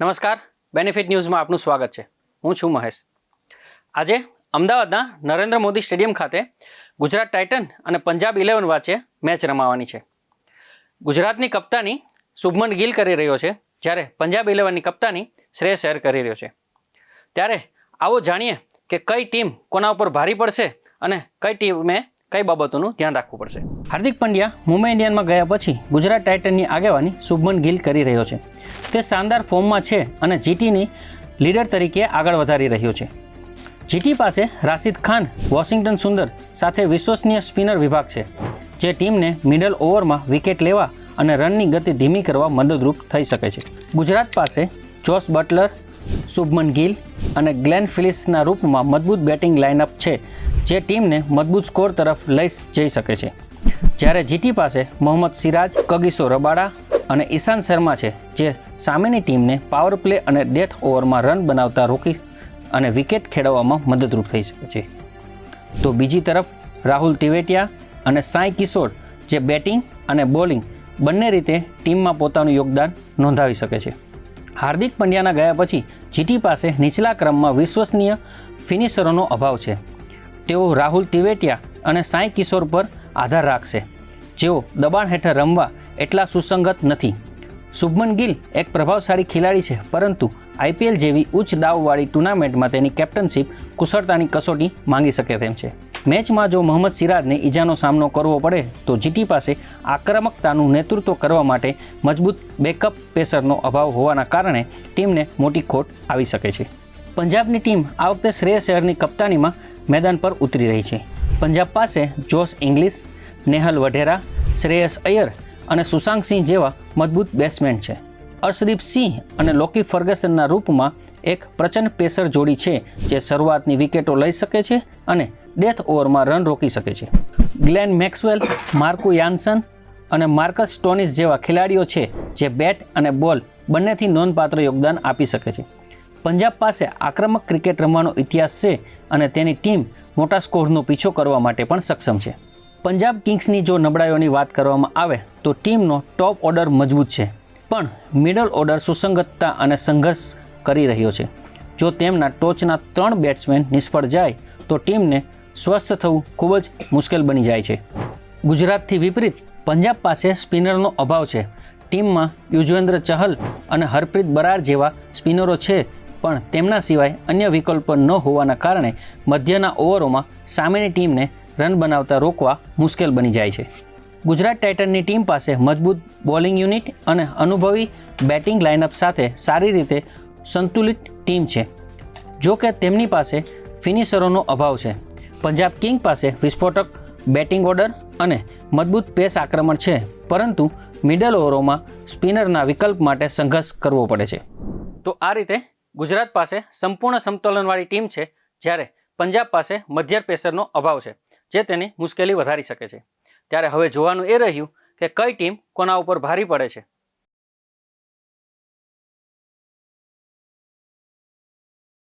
નમસ્કાર. બેનિફિટ ન્યૂઝમાં આપનું સ્વાગત છે. હું છું મહેશ. આજે અમદાવાદના નરેન્દ્ર મોદી સ્ટેડિયમ ખાતે ગુજરાત ટાઇટન અને પંજાબ ઇલેવન વચ્ચે મેચ રમાવાની છે. ગુજરાતની કપ્તાની શુભમન ગિલ કરી રહ્યો છે, જ્યારે પંજાબ ઇલેવનની કપ્તાની શ્રેયસ અય્યર કરી રહ્યો છે. ત્યારે આવો જાણીએ કે કઈ ટીમ કોના ઉપર ભારી પડશે અને કઈ ટીમે કઈ બાબતોનું ધ્યાન રાખવું પડશે? હાર્દિક પંડ્યા મુંબઈ ઇન્ડિયનમાં ગયા પછી ગુજરાત ટાઇટનની આગેવાની શુભમન ગિલ કરી રહ્યો છે. તે શાનદાર ફોર્મમાં છે અને જીટીની લીડર તરીકે આગળ વધારી રહ્યો છે. જીટી પાસે રાશિદ ખાન, વોશિંગ્ટન સુંદર સાથે વિશ્વસનીય સ્પિનર વિભાગ છે, જે ટીમને મિડલ ઓવરમાં વિકેટ લેવા અને રનની ગતિ ધીમી કરવા મદદરૂપ થઈ શકે છે. ગુજરાત પાસે જોસ બટલર શુભમન ગિલ અને ગ્લેન ફિલિસના રૂપમાં મજબૂત બેટિંગ લાઇનઅપ છે, જે ટીમને મજબૂત સ્કોર તરફ લઈ જઈ શકે છે. જ્યારે જીટી પાસે મોહમ્મદ સિરાજ, કગીસો રબાડા અને ઈશાંત શર્મા છે, જે સામેની ટીમને પાવર પ્લે અને ડેથ ઓવરમાં રન બનાવતા રોકી અને વિકેટ ખેડવવામાં મદદરૂપ થઈ શકે છે. તો બીજી તરફ રાહુલ તિવેટિયા અને સાંઈ કિશોર, જે બેટિંગ અને બોલિંગ બંને રીતે ટીમમાં પોતાનું યોગદાન નોંધાવી શકે છે. હાર્દિક પંડ્યાના ગયા પછી જીટી પાસે નીચલા ક્રમમાં વિશ્વસનીય ફિનિશરોનો અભાવ છે. તેઓ રાહુલ તિવેટિયા અને સાંઈ કિશોર પર આધાર રાખશે. જેઓ દબાણ હેઠળ રમવા એટલા સુસંગત નથી. શુભમન ગિલ એક પ્રભાવશાળી ખેલાડી છે, પરંતુ આઈપીએલ જેવી ઉચ્ચ દાવવાળી ટુર્નામેન્ટમાં તેની કેપ્ટનશીપ કુશળતાની કસોટી માંગી શકે તેમ છે. મેચમાં જો મોહમ્મદ સિરાજને ઈજાનો સામનો કરવો પડે, તો જીટી પાસે આક્રમકતાનું નેતૃત્વ કરવા માટે મજબૂત બેકઅપ પેસરનો અભાવ હોવાના કારણે ટીમને મોટી ખોટ આવી શકે છે. પંજાબની ટીમ આ વખતે શ્રેયસ અહેરની કપ્તાનીમાં મેદાન પર ઉતરી રહી છે. પંજાબ પાસે જોશ ઇંગ્લિશ, નેહલ વઢેરા, શ્રેયસ અય્યર અને સુશાંત સિંહ જેવા મજબૂત બેટ્સમેન છે. અર્શદીપ સિંહ અને લોકી ફર્ગસનના રૂપમાં એક પ્રચંડ પેસર જોડી છે, જે શરૂઆતની વિકેટો લઈ શકે છે અને ડેથ ઓવરમાં રન રોકી શકે છે. ગ્લેન મેક્સવેલ, માર્કુ યાન્સન અને માર્કસ સ્ટોનિસ જેવા ખેલાડીઓ છે જે બેટ અને બોલ બંનેથી નોંધપાત્ર યોગદાન આપી શકે છે. પંજાબ પાસે આક્રમક ક્રિકેટ રમવાનો ઇતિહાસ છે અને તેની ટીમ મોટા સ્કોરનો પીછો કરવા માટે પણ સક્ષમ છે. પંજાબ કિંગ્સની જો નબળાઈઓની વાત કરવામાં આવે તો ટીમનો ટોપ ઓર્ડર મજબૂત છે, પણ મિડલ ઓર્ડર સુસંગતતા અને સંઘર્ષ કરી રહ્યો છે. જો તેમના ટોચના ત્રણ બેટ્સમેન નિષ્ફળ જાય તો ટીમને સ્વસ્થ થવું ખૂબ જ મુશ્કેલ બની જાય છે. ગુજરાતથી વિપરીત, પંજાબ પાસે સ્પિનરનો અભાવ છે. ટીમમાં યુજવેન્દ્ર ચહલ અને હરપ્રીત બરાર જેવા સ્પિનરો છે, પણ તેમના સિવાય અન્ય વિકલ્પ ન હોવાના કારણે મધ્યના ઓવરોમાં સામેની ટીમને રન બનાવતા રોકવા મુશ્કેલ બની જાય છે. ગુજરાત ટાઇટનની ટીમ પાસે મજબૂત બોલિંગ યુનિટ અને અનુભવી બેટિંગ લાઇનઅપ સાથે સારી રીતે સંતુલિત ટીમ છે. જો કે તેમની પાસે ફિનિશરોનો અભાવ છે. પંજાબ કિંગ પાસે વિસ્ફોટક, બેટિંગ ઓર્ડર અને મજબૂત પેસ આક્રમણ છે. પરંતુ મિડલ ઓવરોમાં સ્પિનરના વિકલ્પ માટે સંઘર્ષ કરવો પડે છે. તો આ રીતે ગુજરાત પાસે સંપૂર્ણ સમતોલનવાળી ટીમ છે, જ્યારે પંજાબ પાસે મધ્યર પેસરનો અભાવ છે, જે તેની મુશ્કેલી વધારી શકે છે. ત્યારે હવે જોવાનું એ રહ્યું કે કઈ ટીમ કોના ઉપર ભારી પડે છે.